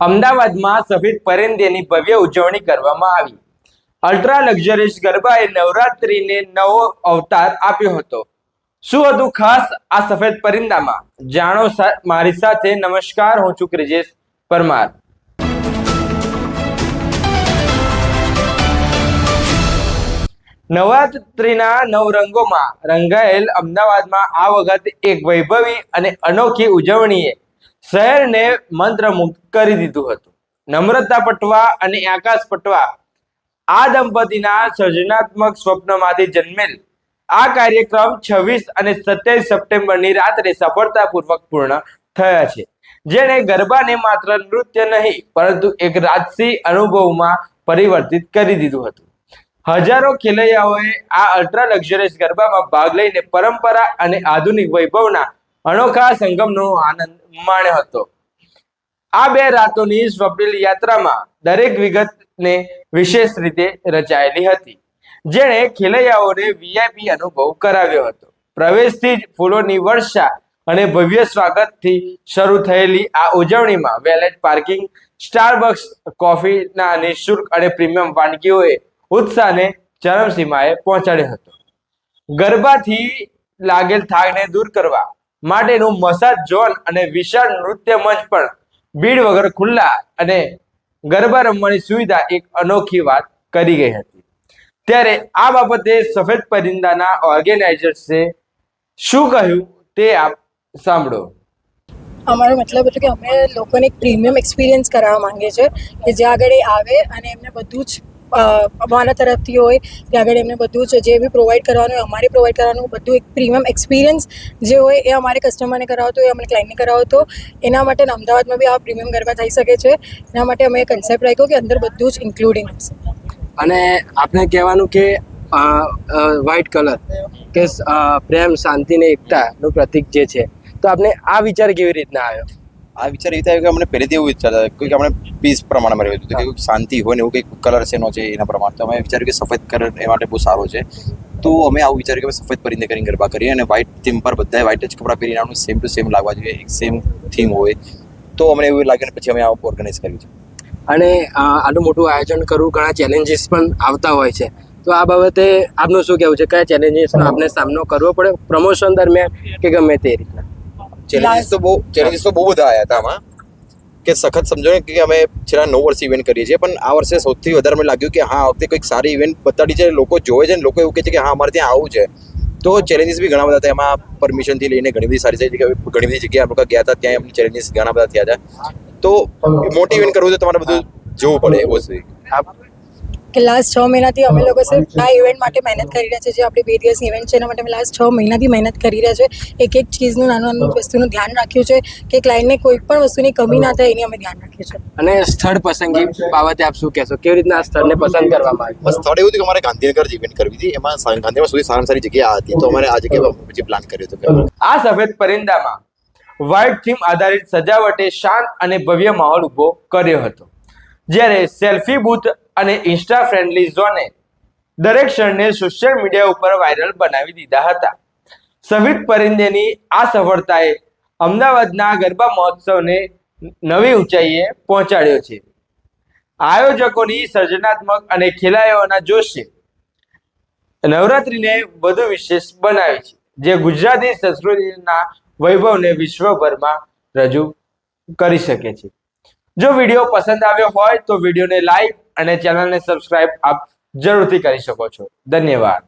અમદાવાદમાં સફેદ પરિંદેની ભવ્ય ઉજવણી કરવામાં આવી. અલ્ટ્રા લક્ઝરીસ ગરબાએ નવરાત્રીને નવો અવતાર આપ્યો હતો. શું હતું ખાસ આ સફેદ પરિંદામાં? જાણો મારી સાથે નમસ્કાર, હું છું ક્રિજેશ પરમાર. નવરાત્રિના નવ રંગોમાં રંગાયેલ અમદાવાદમાં આ વખતે એક વૈભવી અને અનોખી ઉજવણીએ શહેરને મંત્રમુગ્ધ કરી દીધું હતું. નમ્રતા પટવા અને આકાશ પટવા આ દંપતીના સર્જનાત્મક સ્વપ્નમાંથી જન્મેલ. આ કાર્યક્રમ છવ્વીસ અને સત્યાવીસ સપ્ટેમ્બરની રાત્રે સફળતાપૂર્વક પૂર્ણ થયા છે. જેણે ગરબાને માત્ર નૃત્ય નહીં, પરંતુ એક રાજસી અનુભવમાં પરિવર્તિત કરી દીધું હતું. હજારો ખેલૈયાઓએ આ અલ્ટ્રા લક્ઝરિયસ ગરબામાં ભાગ લઈને પરંપરા અને આધુનિક વૈભવના અનોખા સંગમનો આનંદ માણ્યો હતો. આ બે રાતોની સ્વપ્નિલ યાત્રામાં દરેક વિગતને વિશેષ રીતે રચાયેલી હતી. જેણે ખેલૈયાઓને વીઆઈપી અનુભવ કરાવ્યો હતો. પ્રવેશથી જ ફૂલોની વર્ષા અને ભવ્ય સ્વાગતથી શરૂ થયેલી આ ઉજવણીમાં વેલેટ પાર્કિંગ, સ્ટારબક્સ કોફીના નિઃશુલ્ક અને પ્રીમિયમ વાનગીઓએ ઉત્સાહને ચરમસીમાએ પહોંચાડ્યો હતો. ગરબાથી લાગેલ થાકને દૂર કરવા માટેનું મસાજ ઝોન અને વિશાળ નૃત્ય મંચ પણ. ભીડ વગર ખુલ્લા અને ગરબા રમવાની સુવિધા એક અનોખી વાત કરી ગઈ હતી. ત્યારે આ બાબતે સફેદ પરિંદાના ઓર્ગેનાઇઝર્સે શું કહ્યું તે આપ સાંભળો. અમારો મતલબ હતો કે અમે લોકોને એક પ્રીમિયમ એક્સપિરિયન્સ કરાવવા માંગીએ છીએ કે જ્યાં આગળ એ આવે અને એમને બધું જ અમારા તરફથી હોય ત્યાં આગળ એમને બધું જ જે બી પ્રોવાઈડ કરવાનું હોય, અમારે પ્રોવાઈડ કરવાનું, બધું એક પ્રીમિયમ એક્સપિરિયન્સ જે હોય એ અમારે કસ્ટમરને કરાવતો હોય અમને ક્લાયન્ટને કરાવતો. એના માટે અમદાવાદમાં બી આ પ્રીમિયમ ગરબા થઈ શકે છે. એના માટે અમે કન્સેપ્ટ રાખ્યો કે અંદર બધું જ ઇન્ક્લુડિંગ અને આપણે કહેવાનું કે વ્હાઇટ કલર કે પ્રેમ, શાંતિ ને એકતાનું પ્રતીક જે છે, તો આપણે આ વિચાર કેવી રીતના આવ્યો? આ વિચાર એ થાય કે અમને પહેલેથી એવું વિચાર હતા કે આપણે પીસ પ્રમાણમાં રહ્યું હતું કે શાંતિ હોય ને એવું કંઈક કલર છે એનો છે એના પ્રમાણે. તો અમે વિચાર્યું કે સફેદ કલર એ માટે બહુ સારો છે. તો અમે આવું વિચાર્યું કે અમે સફેદ પરિંદે કરીને ગરબા કરીએ અને વ્હાઇટ થીમ પર બધાએ વ્હાઇટ જ કપડાં પહેરીને આનું સેમ ટુ સેમ લાગવા જોઈએ એક સેમ થીમ હોય. તો અમને એવું લાગે ને પછી અમે આવું ઓર્ગેનાઇઝ કર્યું છે. અને આટલું મોટું આયોજન કરવું ઘણા ચેલેન્જીસ પણ આવતા હોય છે. તો આ બાબતે આપનું શું કહેવું છે? કયા ચેલેન્જીસનો આપણે સામનો કરવો પડે? પ્રમોશન દરમિયાન કે ગમે તે રીતના ચેલેન્જીસ તો બહુ ચેલેન્જીસ તો બહુ બધા આવ્યા હતા આમાં. કે સખત સમજો ને કે અમે છેલ્લા નવ વર્ષ ઇવેન્ટ કરીએ છીએ પણ આ વર્ષે સૌથી વધારે મને લાગ્યું કે હા આ વખતે કંઈક સારી ઇવેન્ટ બતાડી છે લોકો જોવે છે ને લોકો એવું કહે છે કે હા અમારે ત્યાં આવું છે. તો ચેલેન્જીસ બી ઘણા બધા હતા એમાં પરમિશનથી લઈને ઘણી બધી સારી સારી ઘણી બધી જગ્યાએ આપણે ગયા હતા ત્યાં અમને ચેલેન્જીસ ઘણા બધા થયા હતા. તો મોટી ઇવેન્ટ કરવું તો તમારે બધું જોવું પડે એવું છે આપ કે લાસ્ટ છ મહિનાથી અમે લોકો સિર્ફ આ ઇવેન્ટ માટે મહેનત કરી રહ્યા છે જે આપણી બે દિવસની ઇવેન્ટ છે એના માટે અમે લાસ્ટ છ મહિનાથી મહેનત કરી રહ્યા છે. એક એક ચીજનું નાનું નાનું વસ્તુનું ધ્યાન રાખ્યું છે કે ક્લાયન્ટને કોઈ પણ વસ્તુની કમી ના થાય એની અમે ધ્યાન રાખ્યું છે અને સ્થળ પસંદગી બાબતે આપ શું કહેશો? કેવી રીતના સ્થળને પસંદ કરવામાં આવ્યું? બસ સ્થળ એવું હતું કે અમારે ગાંધીનગર જ ઇવેન્ટ કરવી હતી. એમાં ગાંધીનગર સુધી સારી સારી જગ્યા હતી. તો અમારે આ જગ્યા પછી પ્લાન કર્યું હતું આ સફેદ પરિંદામાં વ્હાઇટ થીમ આધારિત સજાવટે શાંત અને ભવ્ય માહોલ ઊભો કર્યો હતો. જ્યારે સેલ્ફી બૂથ અને ઇન્સ્ટા ફ્રેન્ડલી ઝોને દરેક ક્ષણને સોશિયલ મીડિયા ઉપર વાયરલ બનાવી દીધા હતા. સવિત પરિંદેની આ સફળતાએ અમદાવાદના ગરબા મહોત્સવને નવી ઊંચાઈએ પહોંચાડ્યો છે. આયોજકોની સર્જનાત્મક અને ખેલાડીઓના જોશે. નવરાત્રીને વધુ વિશેષ બનાવી છે, જે ગુજરાતી સંસ્કૃતિના વૈભવને વિશ્વભરમાં રજૂ કરી શકે છે. જો વીડિયો પસંદ આવ્યો હોય તો વિડીયોને લાઈક અને ચેનલને સબસ્ક્રાઇબ આપ જરૂરથી કરી શકો છો. ધન્યવાદ.